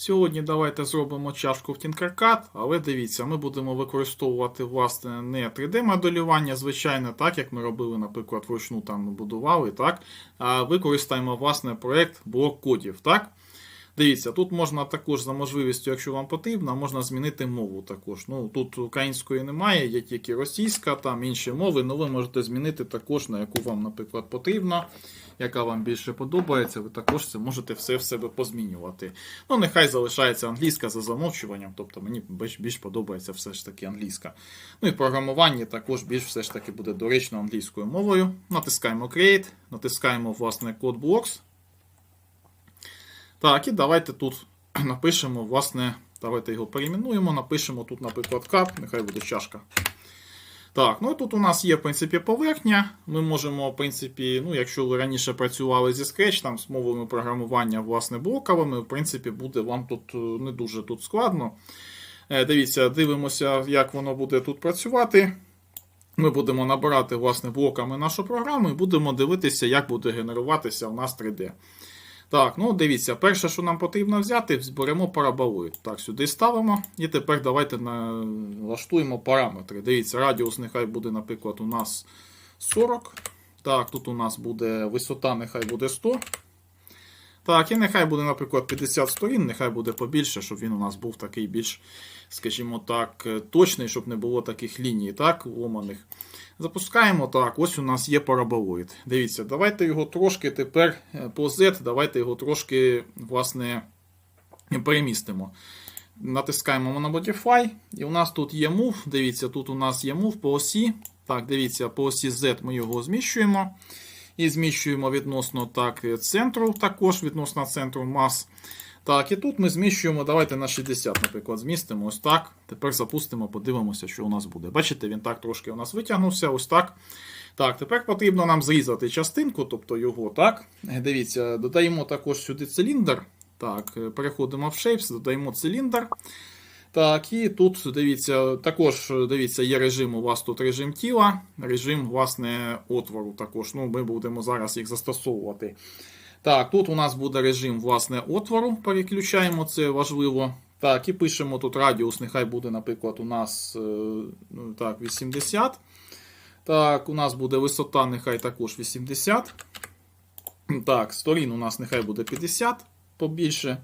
Сьогодні давайте зробимо чашку в Tinkercad, але дивіться, ми будемо використовувати власне не 3D-моделювання, звичайно, так як ми робили, наприклад, вручну там будували, так, а використаємо власне проект блок кодів. так. Дивіться, тут можна також за можливістю, якщо вам потрібно, можна змінити мову також. Ну, Тут української немає, є тільки російська, там інші мови, але ви можете змінити також, на яку вам, наприклад, потрібно, яка вам більше подобається, ви також це можете все в себе позмінювати. Ну, нехай залишається англійська за замовчуванням, тобто мені більш, більш подобається все ж таки англійська. Ну і в програмуванні також більш все ж таки буде доречно англійською мовою. Натискаємо Create, натискаємо власне код Blocks. Так, і давайте тут напишемо, власне, давайте його перейменуємо, напишемо тут, наприклад, кап, нехай буде чашка. Так, ну і тут у нас є, в принципі, поверхня. Ми можемо, в принципі, ну, якщо ви раніше працювали зі Scratch, там, з мовами програмування, власне, блоковими, в принципі, буде вам тут е, не дуже тут складно. Е, Дивіться, дивимося, як воно буде тут працювати. Ми будемо набирати, власне, блоками нашу програму і будемо дивитися, як буде генеруватися у нас 3D. Так, ну дивіться, перше, що нам потрібно взяти, зберемо параболоїд. Так, сюди ставимо. І тепер давайте налаштуємо параметри. Дивіться, радіус нехай буде, наприклад, у нас 40. Так, тут у нас буде висота, нехай буде 100. Так, і нехай буде, наприклад, 50 сторін, нехай буде побільше, щоб він у нас був такий більш, скажімо так, точний, щоб не було таких ліній, так, ломаних. Запускаємо так, ось у нас є параболоїд. Дивіться, давайте його трошки тепер е, по Z, давайте його трошки, власне, перемістимо. Натискаємо на Modify, і у нас тут є Move. Дивіться, тут у нас є Move по осі. Так, дивіться, по осі Z ми його зміщуємо. І зміщуємо відносно так, центру, також відносно центру мас. Так, і тут ми зміщуємо, давайте на 60, наприклад, змістимо ось так. Тепер запустимо, подивимося, що у нас буде. Бачите, він так трошки у нас витягнувся, ось так. Так, тепер потрібно нам зрізати частинку, тобто його, так. Дивіться, додаємо також сюди циліндр. Так, переходимо в Shapes, додаємо циліндр. Так, і тут дивіться, також дивіться, є режим. У вас тут режим тіла, режим власне отвору. Також. Ну, Ми будемо зараз їх застосовувати. Так, тут у нас буде режим власне отвору. Переключаємо, це важливо. Так, і пишемо тут радіус, нехай буде, наприклад, у нас ну, так, 80. Так, у нас буде висота, нехай також 80. Так, сторін у нас нехай буде 50 побільше.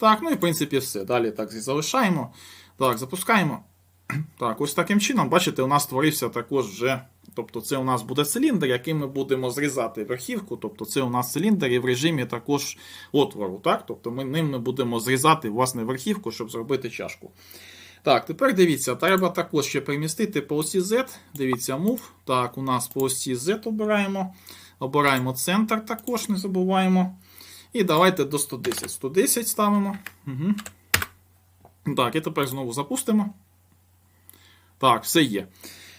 Так, ну і в принципі все. Далі так залишаємо. Так, запускаємо. Так, ось таким чином, бачите, у нас створився також вже. Тобто, це у нас буде циліндр, яким ми будемо зрізати верхівку. Тобто, це у нас циліндр і в режимі також отвору. так? Тобто, ми ним ми будемо зрізати власне верхівку, щоб зробити чашку. Так, тепер дивіться, треба також ще перемістити по осі Z. Дивіться, Move. Так, у нас по осі Z обираємо. Обираємо центр також, не забуваємо. І давайте до 110. 110 ставимо. Угу. Так, і тепер знову запустимо. Так, все є.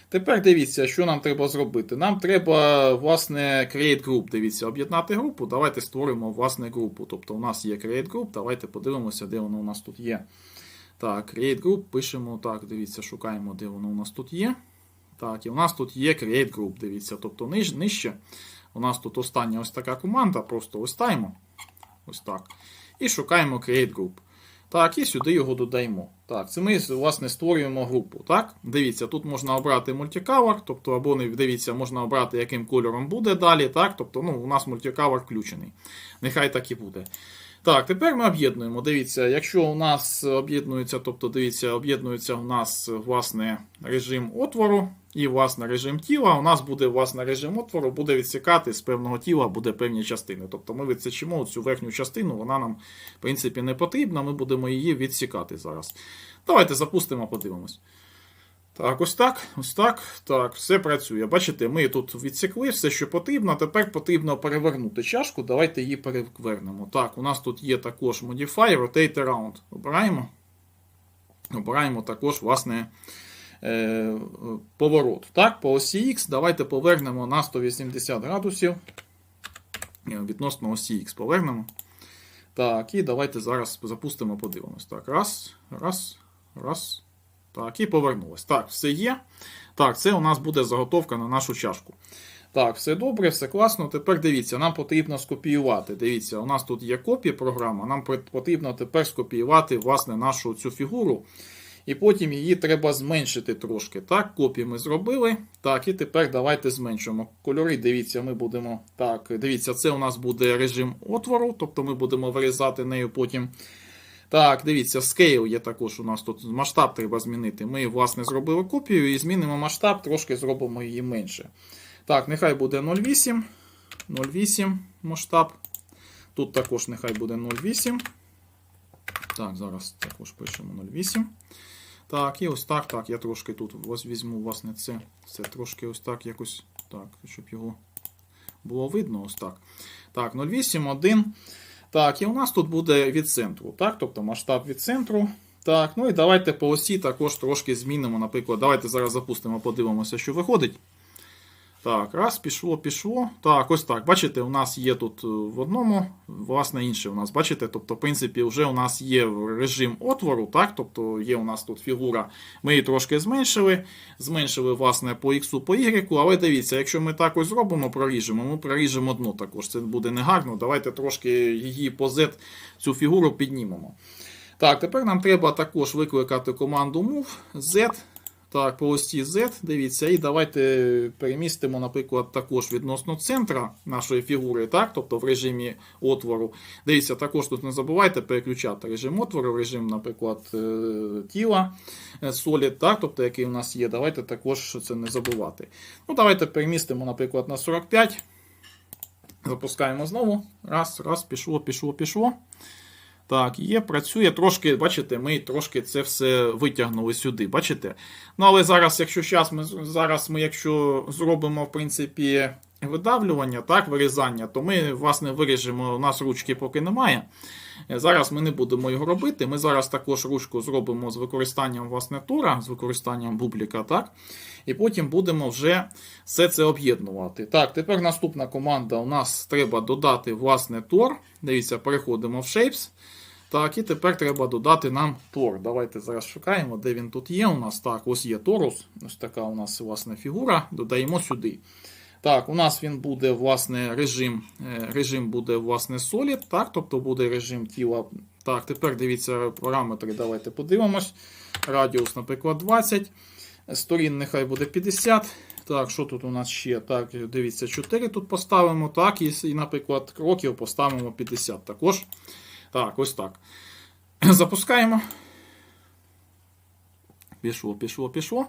Тепер дивіться, що нам треба зробити. Нам треба, власне, Create Group. Дивіться, об'єднати групу. Давайте створимо власне групу. Тобто у нас є Create Group. Давайте подивимося, де воно у нас тут є. Так, Create Group пишемо. Так, дивіться, шукаємо, де воно у нас тут є. Так, і у нас тут є Create Group. Дивіться, тобто ниж, нижче. У нас тут остання ось така команда. Просто листаємо. Ось так. І шукаємо Create Group. Так, і сюди його додаємо. Так, це ми, власне, створюємо групу. Так, Дивіться, тут можна обрати мультикавер, тобто, або не дивіться, можна обрати, яким кольором буде далі. Так, тобто, ну, у нас мультикавер включений. Нехай так і буде. Так, тепер ми об'єднуємо. Дивіться, якщо у нас об'єднується, тобто, дивіться, об'єднується у нас власне режим отвору і власне режим тіла, у нас буде власне режим отвору, буде відсікати з певного тіла буде певні частини. Тобто ми відсічимо цю верхню частину, вона нам, в принципі, не потрібна, ми будемо її відсікати зараз. Давайте запустимо, подивимось. Так, ось так, ось так. Так, все працює. Бачите, ми тут відсікли все, що потрібно. Тепер потрібно перевернути чашку. Давайте її перевернемо. Так, у нас тут є також Modify, Rotate Around. Обираємо. Обираємо також, власне, е, поворот. Так, по осі X давайте повернемо на 180 градусів. Е, Відносно осі X повернемо. Так, і давайте зараз запустимо, подивимось. Так, раз, раз, раз. Так, і повернулось. Так, все є. Так, це у нас буде заготовка на нашу чашку. Так, все добре, все класно. Тепер дивіться, нам потрібно скопіювати. Дивіться, у нас тут є копія програма, нам потрібно тепер скопіювати власне нашу цю фігуру. І потім її треба зменшити трошки. Так, копії ми зробили. Так, і тепер давайте зменшимо. Кольори, дивіться, ми будемо. Так, дивіться, це у нас буде режим отвору, тобто ми будемо вирізати нею потім. Так, дивіться, scale є також у нас тут. Масштаб треба змінити. Ми, власне, зробили копію і змінимо масштаб, трошки зробимо її менше. Так, нехай буде 0,8. 0,8 масштаб. Тут також нехай буде 0,8. Так, зараз також пишемо 0,8. Так, і ось так, так, я трошки тут візьму, власне, це, це трошки ось так якось, так, щоб його було видно, ось так. Так, 0,8, 1. Так, і у нас тут буде від центру, так, тобто масштаб від центру. Так, ну і давайте по осі також трошки змінимо, наприклад, давайте зараз запустимо, подивимося, що виходить. Так, раз, пішло, пішло. Так, ось так. Бачите, у нас є тут е, в одному, власне, інше у нас. Бачите, тобто, в принципі, вже у нас є режим отвору, так, тобто є у нас тут фігура. Ми її трошки зменшили. Зменшили, власне, по X, по Y, але дивіться, якщо ми так ось зробимо, проріжемо, ми проріжемо дно також. Це буде негарно. Давайте трошки її по Z, цю фігуру піднімемо. Так, тепер нам треба також викликати команду move Z. Так, по осі Z, дивіться, і давайте перемістимо, наприклад, також відносно центра нашої фігури, так, тобто в режимі отвору. Дивіться, також тут не забувайте переключати режим отвору, режим, наприклад, е, тіла е, Solid, так, тобто який у нас є. Давайте також це не забувати. Ну, Давайте перемістимо, наприклад, на 45. Запускаємо знову. Раз, раз, пішло, пішло, пішло. Так, є, працює трошки, бачите, ми трошки це все витягнули сюди, бачите? Ну, але зараз, якщо щас ми, зараз ми, якщо зробимо, в принципі, видавлювання, так, вирізання, то ми, власне, виріжемо, у нас ручки поки немає. Зараз ми не будемо його робити. Ми зараз також ручку зробимо з використанням власне тура, з використанням бубліка, так? І потім будемо вже все це об'єднувати. Так, тепер наступна команда у нас треба додати власне тор. Дивіться, переходимо в Shapes. Так, і тепер треба додати нам тор. Давайте зараз шукаємо, де він тут є. У нас так, ось є торус. Ось така у нас власне фігура. Додаємо сюди. Так, у нас він буде власне режим е, режим буде власне Solid, так, тобто буде режим тіла. Так, тепер дивіться параметри. Давайте подивимось. Радіус, наприклад, 20. Сторін нехай буде 50. Так, що тут у нас ще? Так, дивіться, 4 тут поставимо. Так, і, наприклад, кроків поставимо 50 також. Так, ось так. Запускаємо. Пішло, пішло, пішло.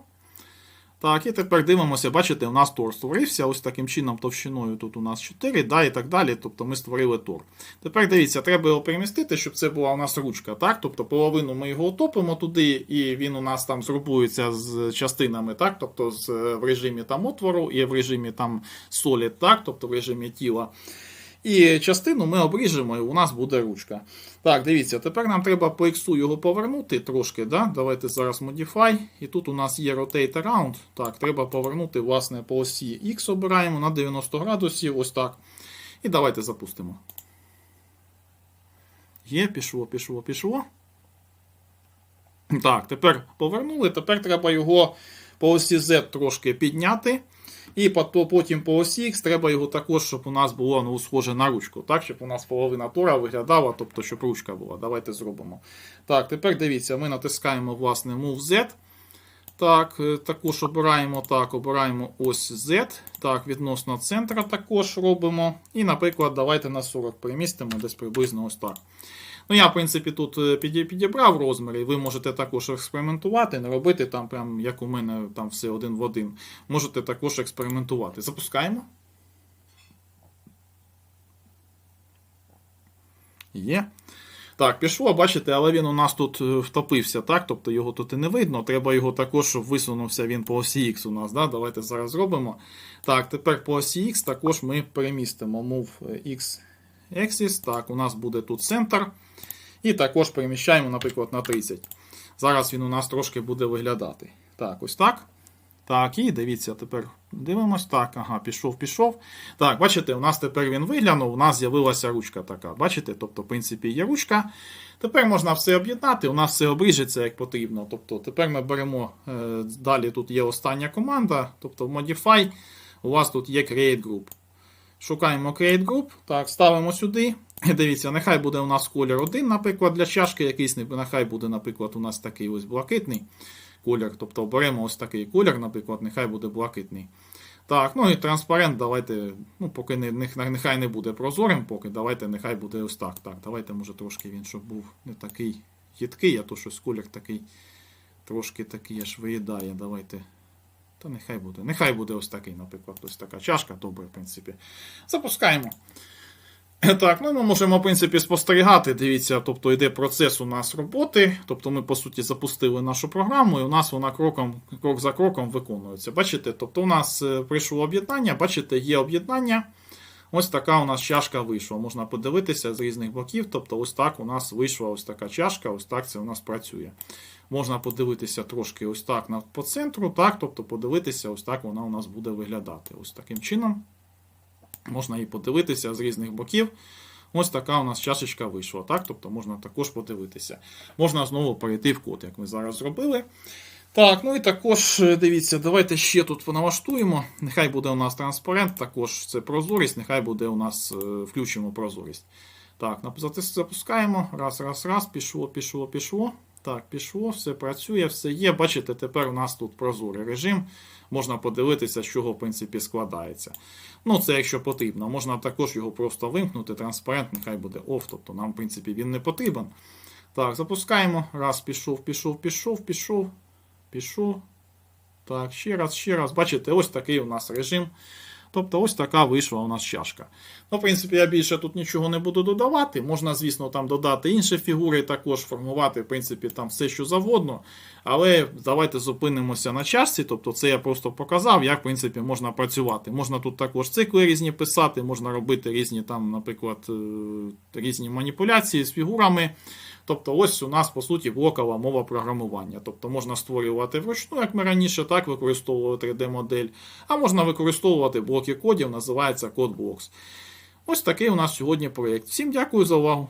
Так, і тепер дивимося, бачите, у нас тор створився. Ось таким чином товщиною тут у нас 4, да, і так далі. Тобто ми створили тор. Тепер дивіться, треба його перемістити, щоб це була у нас ручка. так? Тобто половину ми його утопимо туди, і він у нас там згрупується з частинами, так? Тобто з, в режимі там отвору і в режимі там solid, так? тобто в режимі тіла. І частину ми обріжемо, і у нас буде ручка. Так, дивіться, тепер нам треба по X його повернути трошки. Да? Давайте зараз Modify. І тут у нас є Rotate Around. Так, треба повернути власне, по осі X обираємо на 90 градусів. Ось так. І давайте запустимо. Є, пішло, пішло, пішло. Так, тепер повернули. Тепер треба його по осі Z трошки підняти. І потім по осі треба його також, щоб у нас було ну, схоже на ручку. Так, щоб у нас половина тора виглядала, тобто, щоб ручка була. Давайте зробимо. Так, тепер дивіться, ми натискаємо власне Move Z. Так, е, також обираємо так, обираємо ось Z. Так, відносно центра також робимо. І, наприклад, давайте на 40 перемістимо десь приблизно ось так. Ну, я, в принципі, тут е, піді- підібрав розміри, ви можете також експериментувати, не робити там, прям, як у мене, там все один в один. Можете також експериментувати. Запускаємо. Є. Так, пішло, бачите, але він у нас тут е, втопився, так? Тобто його тут і не видно. Треба його також, щоб висунувся він по осі X у нас. Да? Давайте зараз зробимо. Так, тепер по осі X також ми перемістимо Move X Axis. Так, у нас буде тут центр. І також переміщаємо, наприклад, на 30. Зараз він у нас трошки буде виглядати. Так, ось так. Так, і дивіться, тепер дивимось. Так, ага, пішов, пішов. Так, бачите, у нас тепер він виглянув, у нас з'явилася ручка така. Бачите? Тобто, в принципі, є ручка. Тепер можна все об'єднати, у нас все обріжеться як потрібно. Тобто, тепер ми беремо е, далі. Тут є остання команда, тобто Modify. у вас тут є Create Group. Шукаємо Create Group, так, ставимо сюди. Дивіться, нехай буде у нас колір один, наприклад, для чашки якийсь, нехай буде, наприклад, у нас такий ось блакитний колір. Тобто беремо ось такий колір, наприклад, нехай буде блакитний. Так, ну і транспарент, давайте, ну, поки не, нехай не буде прозорим, поки давайте нехай буде ось так. Так, давайте, може, трошки він, щоб був не такий їдкий, а то щось колір такий, трошки такий аж виїдає. Давайте. Та нехай буде. Нехай буде ось такий, наприклад, ось така чашка, добре, в принципі. Запускаємо. Так, ну ми можемо, в принципі, спостерігати. Дивіться, тобто йде процес у нас роботи. Тобто ми, по суті, запустили нашу програму, і у нас вона кроком, крок за кроком виконується. Бачите, тобто у нас е, прийшло об'єднання, бачите, є об'єднання. Ось така у нас чашка вийшла. Можна подивитися з різних боків. Тобто, ось так у нас вийшла ось така чашка, ось так це у нас працює. Можна подивитися трошки ось так по центру, так, тобто подивитися, ось так вона у нас буде виглядати. Ось таким чином. Можна її подивитися з різних боків. Ось така у нас чашечка вийшла. Так? Тобто можна також подивитися. Можна знову перейти в код, як ми зараз зробили. Так, ну і також е, дивіться, давайте ще тут налаштуємо. Нехай буде у нас транспарент, також це прозорість, нехай буде у нас е, включимо прозорість. Так, запускаємо. Раз, раз, раз, пішло, пішло, пішло. Так, пішло, все працює, все є. Бачите, тепер у нас тут прозорий режим. Можна подивитися, з чого в принципі складається. Ну, це якщо потрібно. Можна також його просто вимкнути. Транспарент, нехай буде off, тобто нам, в принципі, він не потрібен. Так, запускаємо. Раз, пішов, пішов, пішов, пішов, пішов. Так, ще раз, ще раз. Бачите, ось такий у нас режим. Тобто ось така вийшла у нас чашка. Ну, в принципі, я більше тут нічого не буду додавати. Можна, звісно, там додати інші фігури, також формувати, в принципі, там все, що завгодно. Але давайте зупинимося на чашці. Тобто, це я просто показав, як в принципі можна працювати. Можна тут також цикли різні писати, можна робити різні там, наприклад, е, різні маніпуляції з фігурами. Тобто, ось у нас по суті блокова мова програмування. Тобто можна створювати вручну, як ми раніше, так використовували 3D-модель, а можна використовувати блоки кодів, називається CodeBlocks. Ось такий у нас сьогодні проєкт. Всім дякую за увагу.